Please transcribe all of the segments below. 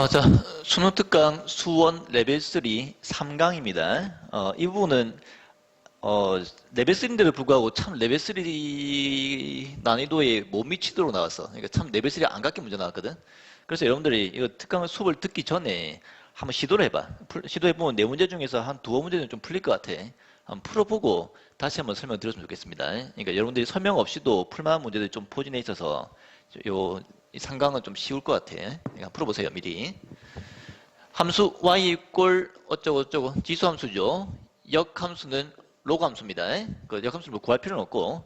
어, 자, 수능 특강 수원 레벨 3 3강입니다. 어, 이 부분은 어, 레벨 3인데도 불구하고 참 레벨 3 난이도에 못 미치도록 나왔어. 그러니까 참 레벨 3안 갖게 문제 나왔거든. 그래서 여러분들이 이거 특강 수업을 듣기 전에 한번 시도를 해봐. 풀- 시도해보면 네 문제 중에서 한 두어 문제는 좀 풀릴 것 같아. 한번 풀어보고 다시 한번 설명 드렸으면 좋겠습니다. 그러니까 여러분들이 설명 없이도 풀만한 문제들이 좀 포진해 있어서 요 이 상강은 좀 쉬울 것 같아. 그러니까 풀어보세요, 미리. 함수 y 이꼴 어쩌고 저쩌고 지수함수죠. 역함수는 로그함수입니다. 그 역함수를 뭐 구할 필요는 없고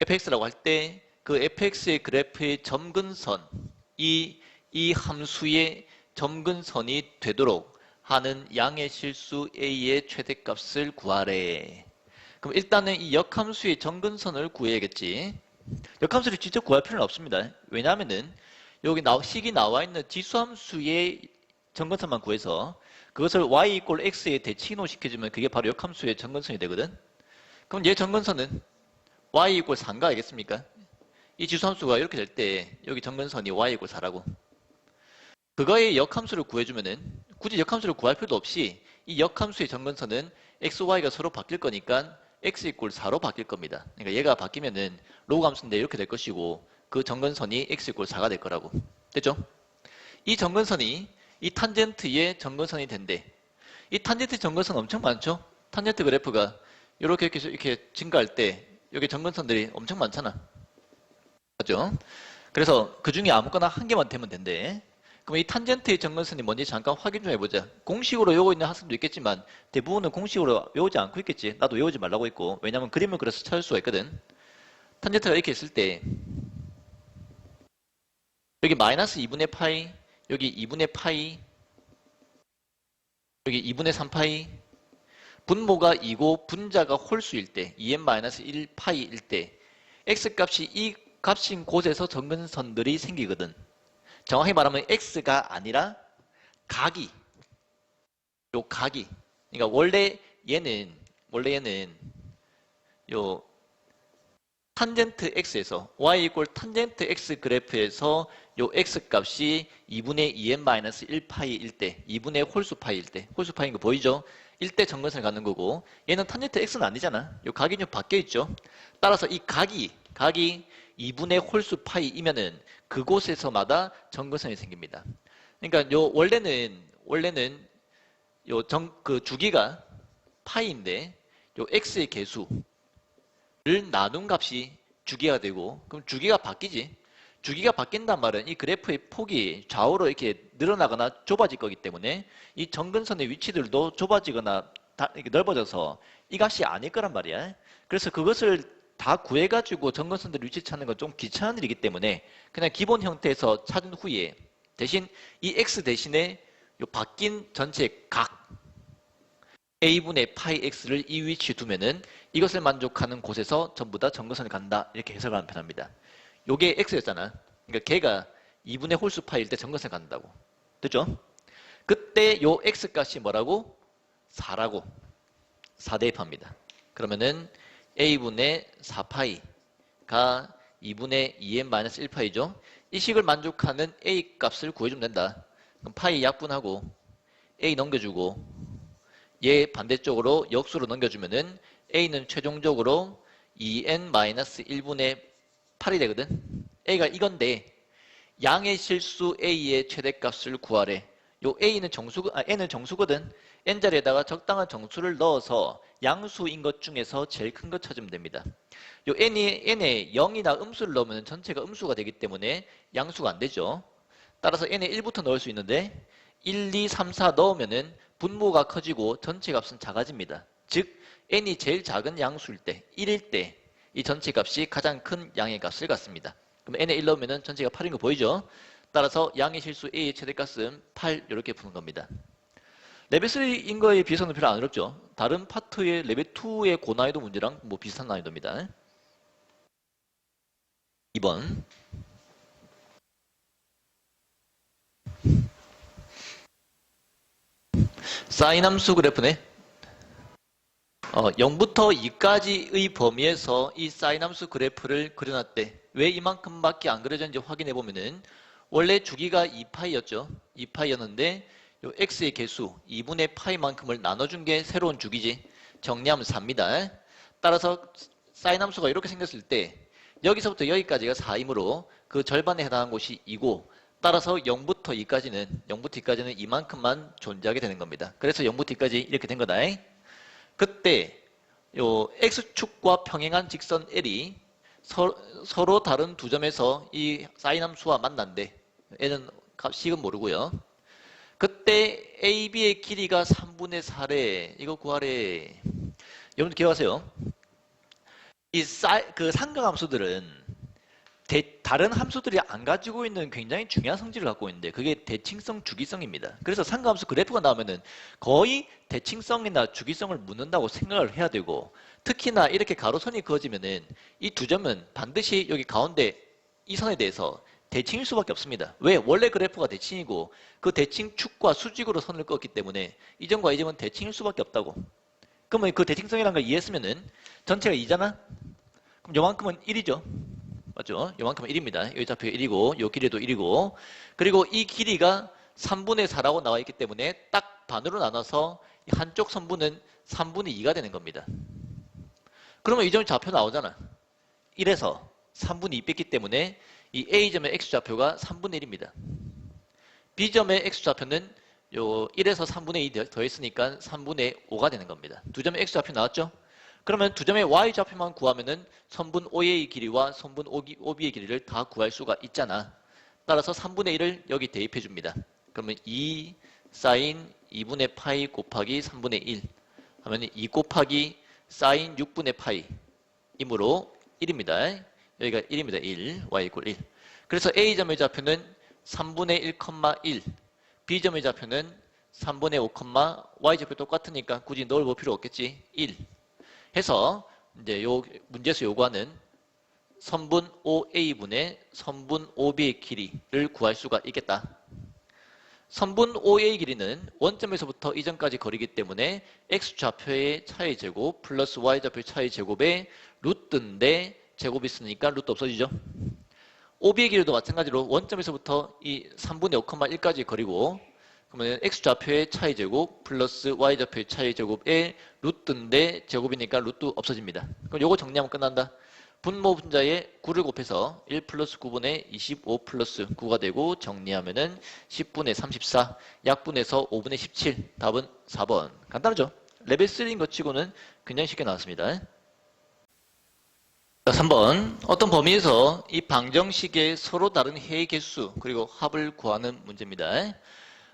fx라고 할 때 그 fx의 그래프의 점근선 이, 이 함수의 점근선이 되도록 하는 양의 실수 a의 최대값을 구하래. 그럼 일단은 이 역함수의 점근선을 구해야겠지. 역함수를 직접 구할 필요는 없습니다. 왜냐하면은 여기 나, 식이 나와 있는 지수함수의 정근선만 구해서 그것을 y 이꼴 x에 대칭호 시켜주면 그게 바로 역함수의 정근선이 되거든. 그럼 얘 정근선은 y 이꼴 4인가 알겠습니까? 이 지수함수가 이렇게 될 때 여기 정근선이 y 이꼴 4라고. 그거의 역함수를 구해주면은 굳이 역함수를 구할 필요도 없이 이 역함수의 정근선은 x, y가 서로 바뀔 거니까 x 이꼴 4로 바뀔 겁니다. 그러니까 얘가 바뀌면은 로그 함수인데 이렇게 될 것이고 그 정근선이 x 이꼴 4가 될 거라고. 됐죠? 이 정근선이 이 탄젠트의 정근선이 된대. 이 탄젠트 정근선 엄청 많죠? 탄젠트 그래프가 이렇게 이렇게 이렇게 증가할 때 여기 정근선들이 엄청 많잖아. 맞죠? 그래서 그 중에 아무거나 한 개만 되면 된대. 그럼 이 탄젠트의 정근선이 뭔지 잠깐 확인 좀 해보자. 공식으로 외우고 있는 학생도 있겠지만 대부분은 공식으로 외우지 않고 있겠지. 나도 외우지 말라고 했고 왜냐면 그림을 그려서 찾을 수가 있거든. 탄젠트가 이렇게 있을 때 여기 마이너스 2분의 파이 여기 2분의 파이 여기 2분의 3파이 분모가 2고 분자가 홀수일 때 2n-1 파이일 때 x값이 이 값인 곳에서 정근선들이 생기거든. 정확히 말하면 x가 아니라 각이 요 각이 그러니까 원래 얘는 원래 얘는 요 탄젠트 x에서 y 이꼴 탄젠트 x 그래프에서 요 x 값이 2분의 2n-1 파이일 때 2분의 홀수 파이일 때 홀수 파이인 거 보이죠? 1대 정근선을 갖는 거고 얘는 탄젠트 x는 아니잖아. 요 각이 좀 바뀌어 있죠. 따라서 이 각이 각이 2분의 홀수 파이이면은 그곳에서마다 정근선이 생깁니다. 그러니까 요 원래는 원래는 요 정 그 주기가 파이인데 요 x의 개수를 나눈 값이 주기가 되고 그럼 주기가 바뀌지. 주기가 바뀐단 말은 이 그래프의 폭이 좌우로 이렇게 늘어나거나 좁아질 거기 때문에 이 정근선의 위치들도 좁아지거나 넓어져서 이 값이 아닐 거란 말이야. 그래서 그것을 다 구해가지고 정근선들 위치 찾는 건 좀 귀찮은 일이기 때문에 그냥 기본 형태에서 찾은 후에 대신 이 x 대신에 요 바뀐 전체 각 a분의 파이 x를 이 위치에 두면은 이것을 만족하는 곳에서 전부 다 정근선이 간다 이렇게 해석하면 편합니다. 요게 x였잖아. 그러니까 걔가 2분의 홀수 파일 때 정근선 간다고. 됐죠? 그때 요 x 값이 뭐라고? 4라고. 4 대 입합니다. 그러면은 a분의 4파이가 2분의 2n-1파이죠. 이 식을 만족하는 a 값을 구해주면 된다. 그럼 파이 약분하고 a 넘겨주고 얘 반대쪽으로 역수로 넘겨주면은 a는 최종적으로 2n-1분의 8이 되거든. a가 이건데 양의 실수 a의 최대값을 구하래. 요 a는 정수, 아, n은 정수거든. n 자리에다가 적당한 정수를 넣어서 양수인 것 중에서 제일 큰 거 찾으면 됩니다. 요 n이 n에 0이나 음수를 넣으면 전체가 음수가 되기 때문에 양수가 안 되죠. 따라서 n에 1부터 넣을 수 있는데 1, 2, 3, 4 넣으면은 분모가 커지고 전체 값은 작아집니다. 즉 n이 제일 작은 양수일 때 1일 때 이 전체 값이 가장 큰 양의 값을 갖습니다. 그럼 n에 1 넣으면 전체가 8인 거 보이죠? 따라서 양의 실수 a의 최대값은 8 이렇게 푸는 겁니다. 레벨 3인 거에 비해서는 별로 안 어렵죠. 다른 파트의 레벨 2의 고난이도 문제랑 뭐 비슷한 난이도입니다. 2번 사인 함수 그래프 네. 어, 0부터 2까지의 범위에서 이 사인 함수 그래프를 그려놨대. 왜 이만큼밖에 안 그려졌는지 확인해 보면은 원래 주기가 2파이였죠. 2파이였는데 요 x의 개수 2분의 파이만큼을 나눠준 게 새로운 주기지. 정리하면 4입니다. 따라서 사인 함수가 이렇게 생겼을 때 여기서부터 여기까지가 4이므로 그 절반에 해당하는 곳이 2고 따라서 0부터 2까지는 0부터 2까지는 이만큼만 존재하게 되는 겁니다. 그래서 0부터 2까지 이렇게 된 거다. 그때 요 x축과 평행한 직선 L이 서, 로 다른 두 점에서 이 사인 함수와 만난대. L은 값- 식은 모르고요. 그때 AB의 길이가 3분의 4래. 이거 구하래. 여러분들 기억하세요. 이 사, 그 삼각함수들은 대- 다른 함수들이 안 가지고 있는 굉장히 중요한 성질을 갖고 있는데 그게 대칭성, 주기성입니다. 그래서 삼각함수 그래프가 나오면은 거의 대칭성이나 주기성을 묻는다고 생각을 해야 되고 특히나 이렇게 가로선이 그어지면은 이 두 점은 반드시 여기 가운데 이 선에 대해서 대칭일 수밖에 없습니다. 왜? 원래 그래프가 대칭이고 그 대칭 축과 수직으로 선을 그었기 때문에 이 점과 이 점은 대칭일 수밖에 없다고. 그러면 그 대칭성이라는 걸 이해했으면은 전체가 2잖아? 그럼 요만큼은 1이죠. 맞죠? 요만큼은 1입니다. 여기 좌표 1이고 요 길이도 1이고 그리고 이 길이가 3분의 4라고 나와 있기 때문에 딱 반으로 나눠서 이 한쪽 선분은 3분의 2가 되는 겁니다. 그러면 이 점이 좌표 나오잖아. 1에서 3분의 2 뺐기 때문에 이 A점의 X좌표가 3분의 1입니다. B점의 X좌표는 요 1에서 3분의 2 더했으니까 3분의 5가 되는 겁니다. 두 점의 X좌표 나왔죠? 그러면 두 점의 Y좌표만 구하면은 선분 OA의 길이와 선분 OB의 길이를 다 구할 수가 있잖아. 따라서 3분의 1을 여기 대입해 줍니다. 그러면 2 사인 2분의 파이 곱하기 3분의 1 하면 2 곱하기 사인 6분의 파이 이므로 1입니다. 여기가 1입니다. 1, y 이퀄 1. 그래서 A점의 좌표는 3분의 1,1, B점의 좌표는 3분의 5, Y좌표 똑같으니까 굳이 넣을 볼 필요 없겠지. 1. 해서 이제 요 문제에서 요구하는 선분 OA분의 선분 OB의 길이를 구할 수가 있겠다. 선분 OA 길이는 원점에서부터 이점까지 거리기 때문에 X좌표의 차의 제곱 플러스 Y좌표의 차의 제곱에 루트인데 제곱이 있으니까 루트 없어지죠. OB의 길이도 마찬가지로 원점에서부터 이 3분의 5,1까지 거리고 그러면 X좌표의 차의 제곱 플러스 Y좌표의 차의 제곱에 루트인데 제곱이니까 루트 없어집니다. 그럼 요거 정리하면 끝난다. 분모 분자에 9를 곱해서 1 플러스 9분의 25 플러스 9가 되고 정리하면 은 10분의 34 약분해서 5분의 17 답은 4번 간단하죠? 레벨 3인 것 치고는 굉장히 쉽게 나왔습니다. 자, 3번 어떤 범위에서 이 방정식의 서로 다른 해의 개수 그리고 합을 구하는 문제입니다.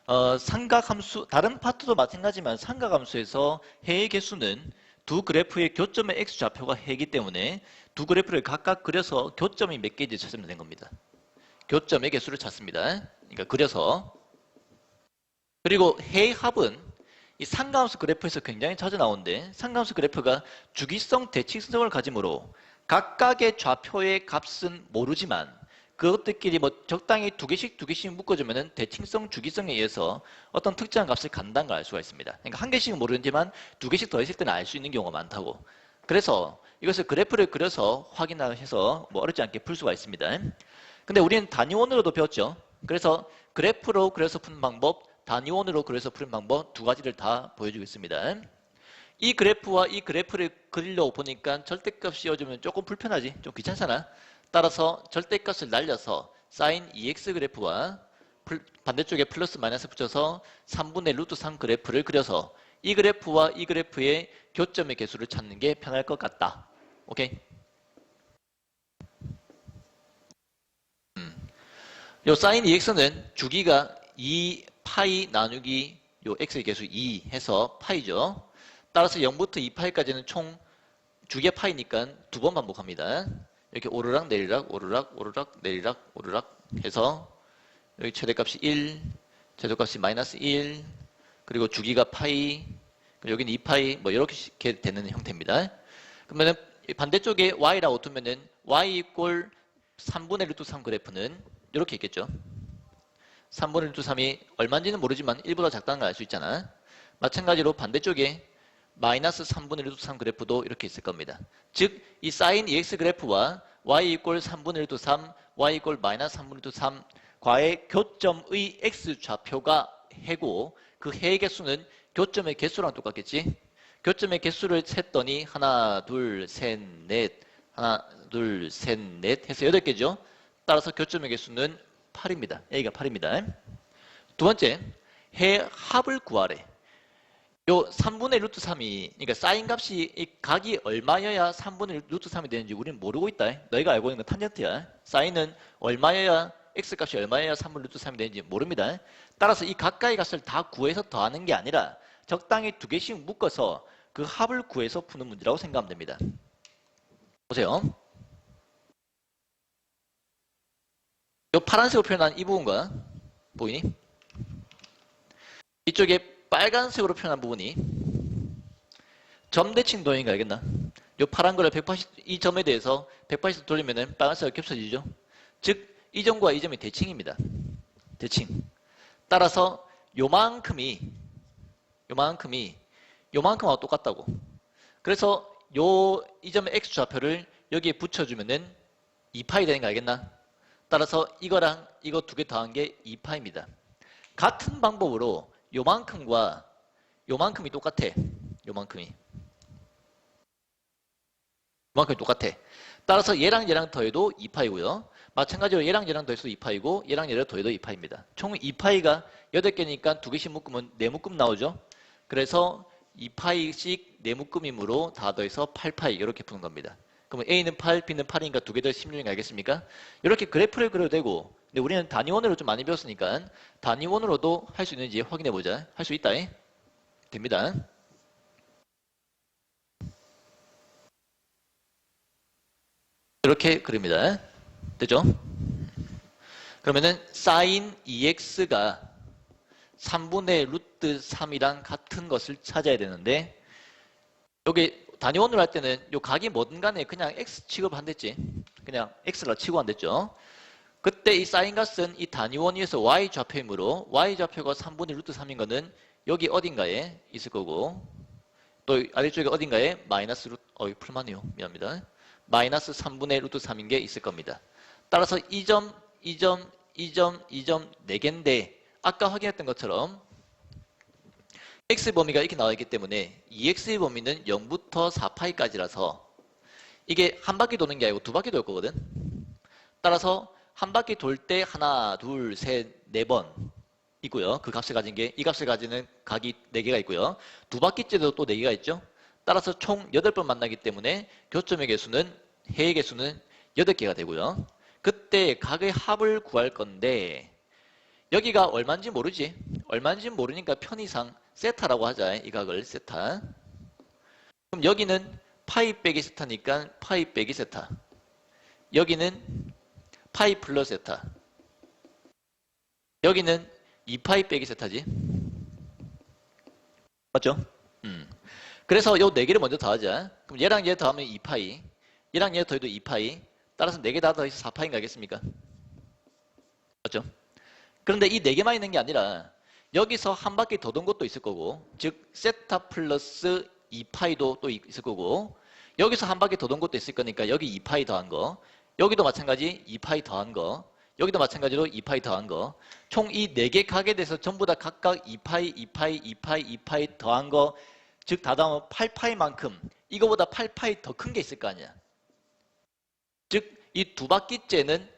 어, 삼각함수 다른 파트도 마찬가지지만 삼각함수에서 해의 개수는 두 그래프의 교점의 x좌표가 해이기 때문에 두 그래프를 각각 그려서 교점이 몇 개인지 찾으면 되는 겁니다. 교점의 개수를 찾습니다. 그러니까 그려서 그리고 해의 합은 이 상가함수 그래프에서 굉장히 자주 나오는데 상가함수 그래프가 주기성 대칭성을 가지므로 각각의 좌표의 값은 모르지만 그것들끼리 뭐 적당히 두 개씩 두 개씩 묶어주면은 대칭성 주기성에 의해서 어떤 특정한 값을 간다는 걸알 수가 있습니다. 그러니까 한 개씩은 모르지만 두 개씩 더했을 때는 알 수 있는 경우가 많다고. 그래서 이것을 그래프를 그려서 확인해서 뭐 어렵지 않게 풀 수가 있습니다. 근데 우리는 단위원으로도 배웠죠. 그래서 그래프로 그려서 푸는 방법, 단위원으로 그려서 푸는 방법 두 가지를 다 보여주겠습니다. 이 그래프와 이 그래프를 그리려고 보니까 절대값 씌워주면 조금 불편하지? 좀 귀찮잖아? 따라서 절대값을 날려서 사인 EX 그래프와 플- 반대쪽에 플러스 마이너스 붙여서 3분의 루트 3 그래프를 그려서 이 그래프와 이 그래프의 교점의 개수를 찾는 게 편할 것 같다. 오케이? 음. 요 사인 EX는 주기가 2 파이 나누기 요 X의 개수 2 해서 파이죠. 따라서 0부터 2파이까지는 총 주기의 파이니까 두 번 반복합니다. 이렇게 오르락 내리락 오르락 오르락 내리락 오르락 해서 여기 최대값이 1, 최대값이 마이너스 1, 그리고 주기가 파이, 여기는 2파이 뭐 이렇게 되는 형태입니다. 그러면은 반대쪽에 y라고 두면은 y 이꼴 3분의 루트 3 그래프는 이렇게 있겠죠. 3분의 루트 3이 얼마인지는 모르지만 1보다 작다는 걸 알 수 있잖아. 마찬가지로 반대쪽에 마이너스 3분의 루트 3 그래프도 이렇게 있을 겁니다. 즉, 이 사인 EX 그래프와 y 이꼴 3분의 루트 3, y 이꼴 마이너스 3분의 루트 3, 과의 교점의 x 좌표가 해고 그 해의 개수는 교점의 개수랑 똑같겠지? 교점의 개수를 셌더니 하나, 둘, 셋, 넷, 하나, 둘, 셋, 넷 해서 여덟 개죠. 따라서 교점의 개수는 8입니다. A가 8입니다. 두 번째, 해 합을 구하래. 요 3분의 루트 3이 그러니까 사인 값이 이 각이 얼마여야 3분의 루트 3이 되는지 우리는 모르고 있다. 너희가 알고 있는 건 탄젠트야. 사인은 얼마여야 x 값이 얼마여야 3분의 루트 3이 되는지 모릅니다. 따라서 이 각각의 값을 다 구해서 더하는 게 아니라 적당히 두 개씩 묶어서 그 합을 구해서 푸는 문제라고 생각하면 됩니다. 보세요. 이 파란색으로 표현한 이 부분과 보이니? 이쪽에 빨간색으로 표현한 부분이 점대칭 도형인 거 알겠나? 이 파란 거를 180, 이 점에 대해서 180도 돌리면은 빨간색으로 겹쳐지죠? 즉, 이 점과 이 점이 대칭입니다. 대칭. 따라서 요만큼이, 요만큼이, 요만큼하고 똑같다고. 그래서 요, 이 점의 x 좌표를 여기에 붙여주면은 2파이 되는 거 알겠나? 따라서 이거랑 이거 두 개 더한 게 2파입니다. 같은 방법으로 요만큼과 요만큼이 똑같아. 요만큼이. 요만큼이 똑같아. 따라서 얘랑 얘랑 더해도 2파이고요. 마찬가지로 얘랑 얘랑 더해서 2파이고 얘랑 얘랑 더해도 2파입니다. 총 2파이가 8개니까 두 개씩 묶으면 4묶음 나오죠. 그래서 2파이씩 4묶음이므로 다 더해서 8파이 이렇게 푸는 겁니다. 그러면 A는 8, B는 8이니까 두 개 더 16인 알겠습니까? 이렇게 그래프를 그려도 되고 근데 우리는 단위원으로 좀 많이 배웠으니까 단위원으로도 할 수 있는지 확인해 보자. 할 수 있다. 잉? 됩니다. 이렇게 그립니다. 되죠? 그러면은 sin 2x가 3분의 루트 3이랑 같은 것을 찾아야 되는데 여기 단위원으로 할 때는 요 각이 뭐든 간에 그냥 x 취급한댔지. 그냥 x라 치고 안됐죠. 그때 이 사인 값은 이 단위원 위에서 y 좌표이므로 y 좌표가 3분의 루트 3인 거는 여기 어딘가에 있을 거고 또 아래쪽에 어딘가에 마이너스 루트 어이 풀만해요 미안합니다 마이너스 3분의 루트 3인 게 있을 겁니다 따라서 2점 2점 2점 2점 4개인데 아까 확인했던 것처럼 x 범위가 이렇게 나와 있기 때문에 2x의 범위는 0부터 4파이까지라서 이게 한 바퀴 도는 게 아니고 두 바퀴 돌 거거든 따라서 한 바퀴 돌 때 하나, 둘, 셋, 네 번 있고요. 그 값을 가진 게 이 값을 가지는 각이 네 개가 있고요. 두 바퀴째도 또 네 개가 있죠. 따라서 총 여덟 번 만나기 때문에 교점의 개수는 해의 개수는 여덟 개가 되고요. 그때 각의 합을 구할 건데 여기가 얼마인지 모르지. 얼마인지 모르니까 편의상 세타라고 하자. 이 각을 세타. 그럼 여기는 파이 빼기 세타니까 파이 빼기 세타. 여기는 파이 플러스 세타. 여기는 2파이 빼기 세타지. 맞죠? 음. 그래서 요 네 개를 먼저 더하자. 그럼 얘랑 얘 더하면 2파이. 얘랑 얘 더해도 2파이. 따라서 네 개 다 더해서 4파인 가겠습니까? 맞죠? 그런데 이 네 개만 있는 게 아니라 여기서 한 바퀴 더 돈 것도 있을 거고 즉 세타 플러스 2파이도 또 있을 거고 여기서 한 바퀴 더 돈 것도 있을 거니까 여기 2파이 더한 거 여기도 마찬가지 2파이 더한 거 여기도 마찬가지로 2파이 더한 거. 총 이 네 개 각에 대해서 전부 다 각각 2파이 2파이 2파이 2파이 더한 거 즉다 더하면 8파이만큼 이거보다 8파이 더 큰 게 있을 거 아니야. 즉 이 두 바퀴째는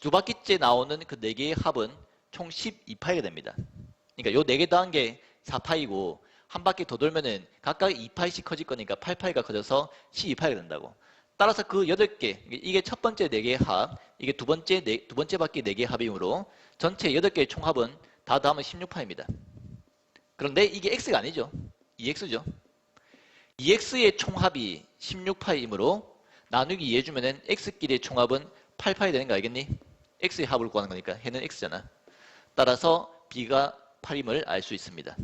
두 바퀴째 나오는 그 네 개의 합은 총 12파이가 됩니다 그러니까 요 네 개 더한 게 4파이고 한 바퀴 더 돌면은 각각 2파이씩 커질 거니까 8파이가 커져서 12파이가 된다고 따라서 그 8개, 이게 첫 번째 4개의 합, 이게 두 번째, 네, 두 번째 바퀴 4개의 합이므로 전체 8개의 총합은 다 더하면 16파입니다. 그런데 이게 x가 아니죠. 2x죠. 2x의 총합이 16파이므로 나누기 2 해주면은 x끼리의 총합은 8파이 되는 거 알겠니? x의 합을 구하는 거니까 해는 x잖아. 따라서 b가 8임을 알 수 있습니다.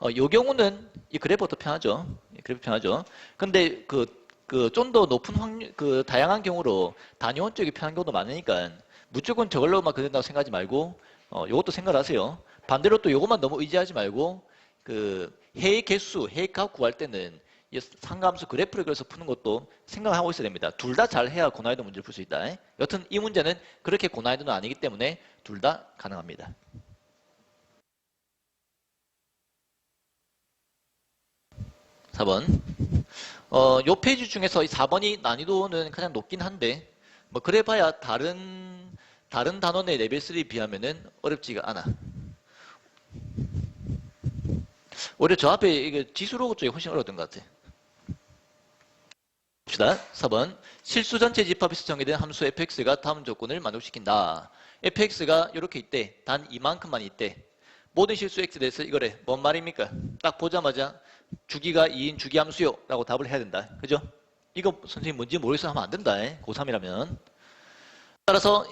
어, 요 경우는 이 그래프가 더 편하죠. 그래프 편하죠. 근데 그 그 좀 더 높은 확률, 그 다양한 경우로 단위원 쪽이 편한 경우도 많으니까 무조건 저걸로만 그런다고 생각하지 말고 어, 요것도 생각하세요. 반대로 또 요것만 너무 의지하지 말고 그 해의 개수, 해의 값 구할 때는 이 상가함수 그래프를 그려서 푸는 것도 생각하고 있어야 됩니다. 둘 다 잘 해야 고난이도 문제를 풀 수 있다. 여튼 이 문제는 그렇게 고난이도는 아니기 때문에 둘 다 가능합니다. 4번. 어, 요 페이지 중에서 이 4번이 난이도는 가장 높긴 한데, 뭐, 그래봐야 다른, 다른 단원의 레벨 3에 비하면은 어렵지가 않아. 오히려 저 앞에 이게 지수로그 쪽이 훨씬 어려웠던 것 같아. 봅시다. 4번. 실수 전체 집합에서 정의된 함수 fx가 다음 조건을 만족시킨다. fx가 이렇게 있대. 단 이만큼만 있대. 모든 실수 x에 대해서 이거래. 뭔 말입니까? 딱 보자마자 주기가 2인 주기함수요. 라고 답을 해야 된다. 그죠? 이거 선생님 뭔지 모르겠어 하면 안 된다. 고3이라면. 따라서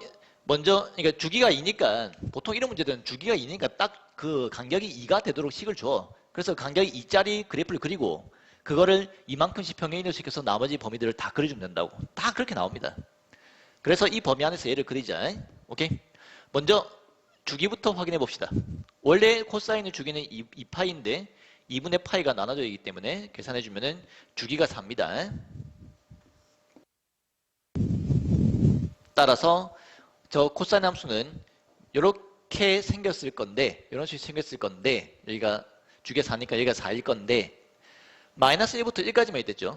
먼저 그러니까 주기가 2니까 보통 이런 문제들은 주기가 2니까 딱 그 간격이 2가 되도록 식을 줘. 그래서 간격이 2짜리 그래프를 그리고 그거를 이만큼씩 평행인을 시켜서 나머지 범위들을 다 그려주면 된다고. 다 그렇게 나옵니다. 그래서 이 범위 안에서 얘를 그리자. 오케이? 먼저 주기부터 확인해 봅시다. 원래 코사인의 주기는 2, 2파인데 2분의 파이가 나눠져 있기 때문에 계산해 주면은 주기가 4입니다. 따라서 저 코사인 함수는 이렇게 생겼을 건데 이런 식으로 생겼을 건데 여기가 주기가 4니까 여기가 4일 건데 마이너스 1부터 1까지만 있댔죠.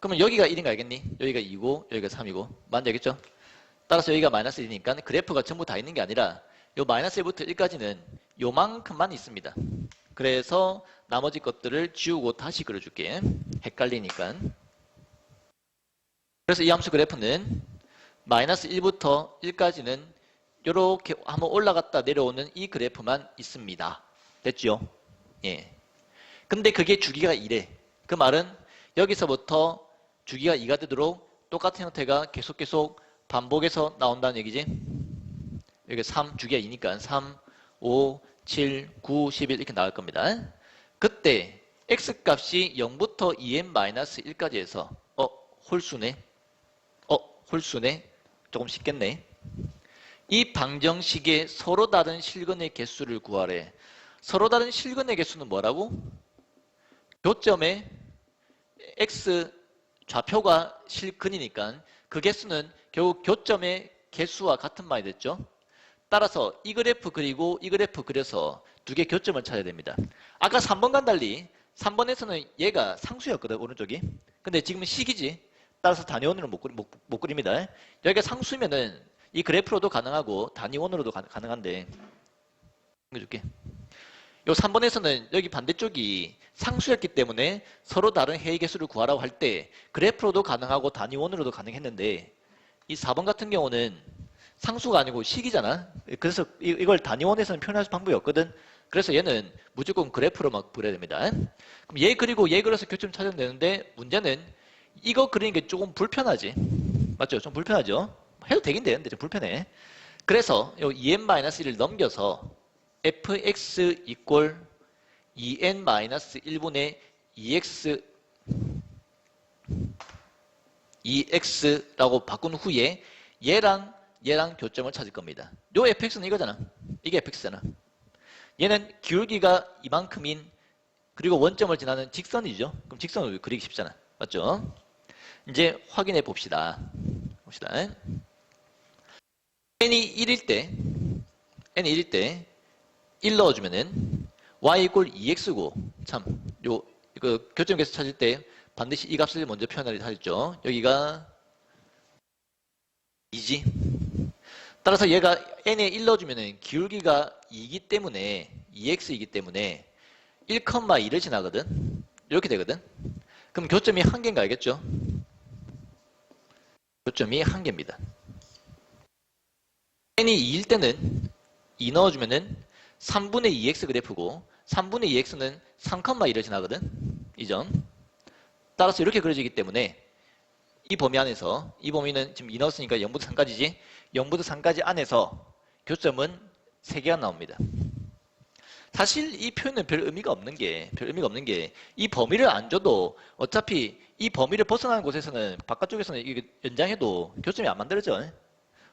그러면 여기가 1인 거 알겠니? 여기가 2고 여기가 3이고 맞지 알겠죠? 따라서 여기가 마이너스 1이니까 그래프가 전부 다 있는 게 아니라 요 마이너스 1부터 1까지는 요만큼만 있습니다. 그래서 나머지 것들을 지우고 다시 그려줄게. 헷갈리니까. 그래서 이 함수 그래프는 마이너스 1부터 1까지는 이렇게 한번 올라갔다 내려오는 이 그래프만 있습니다. 됐죠? 예. 근데 그게 주기가 2래. 그 말은 여기서부터 주기가 2가 되도록 똑같은 형태가 계속 계속 반복해서 나온다는 얘기지. 여기 3 주기가 2니까 3, 5, 7, 9, 11 이렇게 나올 겁니다. 그때 x 값이 0부터 2n-1까지 해서 어 홀수네. 어 홀수네. 조금 쉽겠네. 이 방정식의 서로 다른 실근의 개수를 구하래. 서로 다른 실근의 개수는 뭐라고? 교점에 x 좌표가 실근이니까 그 개수는 결국 교점의 개수와 같은 말이 됐죠. 따라서 이 그래프 그리고 이 그래프 그려서 두 개 교점을 찾아야 됩니다. 아까 3번과 달리 3번에서는 얘가 상수였거든 오른쪽이. 근데 지금은 식이지. 따라서 단위원으로 못, 못, 못 그립니다. 여기가 상수면은 이 그래프로도 가능하고 단위원으로도 가, 가능한데 해줄게. 요 3번에서는 여기 반대쪽이 상수였기 때문에 서로 다른 해의 개수를 구하라고 할 때 그래프로도 가능하고 단위원으로도 가능했는데 이 4번 같은 경우는 상수가 아니고 식이잖아. 그래서 이- 이걸 단위원에서는 표현할 수 방법이 없거든. 그래서 얘는 무조건 그래프로 막 그려야 됩니다. 그럼 얘 그리고 얘 그려서 교점 찾으면 되는데 문제는 이거 그리는 게 조금 불편하지. 맞죠? 좀 불편하죠? 해도 되긴 되는데 좀 불편해. 그래서 요 2n-1을 넘겨서 fx 이꼴 2n-1분의 2x 2x라고 바꾼 후에 얘랑 얘랑 교점을 찾을 겁니다. 요 fx는 이거잖아. 이게 fx잖아. 얘는 기울기가 이만큼인 그리고 원점을 지나는 직선이죠. 그럼 직선을 그리기 쉽잖아. 맞죠? 이제 확인해 봅시다. 봅시다. n이 1일 때 n이 1일 때 1 넣어주면은 y 이꼴 2x고 참 요 이거 교점 계수 찾을 때 반드시 이 값을 먼저 표현하려 하죠. 여기가 2지. 따라서 얘가 n에 1 넣어주면은 기울기가 2이기 때문에 2x이기 때문에 1,2를 지나거든. 이렇게 되거든. 그럼 교점이 한 개인 거 알겠죠? 교점이 한 개입니다. n이 2일 때는 2 넣어주면은 3분의 2x 그래프고 3분의 2x는 3,2를 지나거든. 이 점. 따라서 이렇게 그려지기 때문에 이 범위 안에서 이 범위는 지금 2 넣었으니까 0부터 3까지지 0부터 3까지 안에서 교점은 3개가 나옵니다. 사실 이 표현은 별 의미가 없는 게, 별 의미가 없는 게, 이 범위를 안 줘도 어차피 이 범위를 벗어나는 곳에서는 바깥쪽에서는 이게 연장해도 교점이 안 만들어져.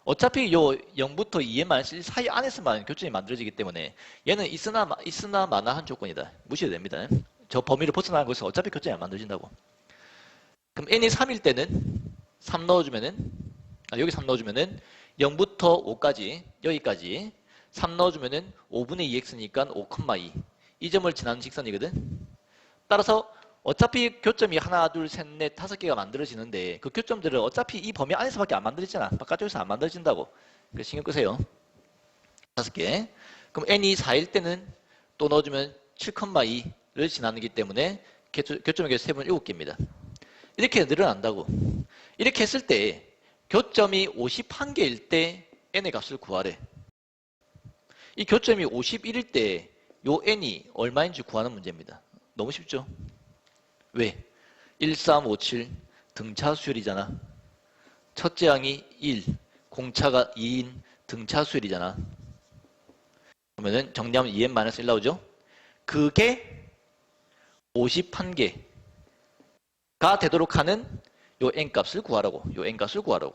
어차피 요 0부터 2n-1 사이 안에서만 교점이 만들어지기 때문에 얘는 있으나, 마- 있으나 마나한 조건이다. 무시해도 됩니다. 저 범위를 벗어나는 것은 어차피 교점이 안 만들어진다고. 그럼 n이 3일 때는 3 넣어주면은 아, 여기 3 넣어주면은 0부터 5까지 여기까지 3 넣어주면은 5분의 2x니까 5,2. 이 점을 지나는 직선이거든. 따라서 어차피 교점이 하나, 둘, 셋, 넷, 다섯 개가 만들어지는데 그 교점들은 어차피 이 범위 안에서밖에 안 만들어지잖아. 바깥쪽에서 안 만들어진다고. 그래서 신경 끄세요. 다섯 개. 그럼 n이 4일 때는 또 넣어주면 7,2를 지나기 때문에 교점- 교점의 개수 3분 7개입니다. 이렇게 늘어난다고. 이렇게 했을 때 교점이 51개일 때 n의 값을 구하래. 이 교점이 51일 때 요 n이 얼마인지 구하는 문제입니다. 너무 쉽죠? 왜? 1357 등차 수열이잖아. 첫째 항이 1, 공차가 2인 등차 수열이잖아. 그러면은 정리하면 2n-1 나오죠? 그게 51개 가 되도록 하는 요 n 값을 구하라고. 요 n 값을 구하라고.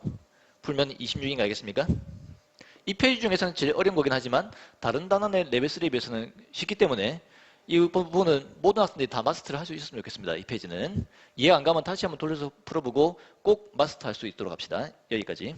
풀면 26인가 알겠습니까? 이 페이지 중에서는 제일 어려운 거긴 하지만 다른 단원의 레벨 3에 비해서는 쉽기 때문에 이 부분은 모든 학생들이 다 마스터를 할 수 있었으면 좋겠습니다. 이 페이지는 이해 안 가면 다시 한번 돌려서 풀어보고 꼭 마스터할 수 있도록 합시다. 여기까지.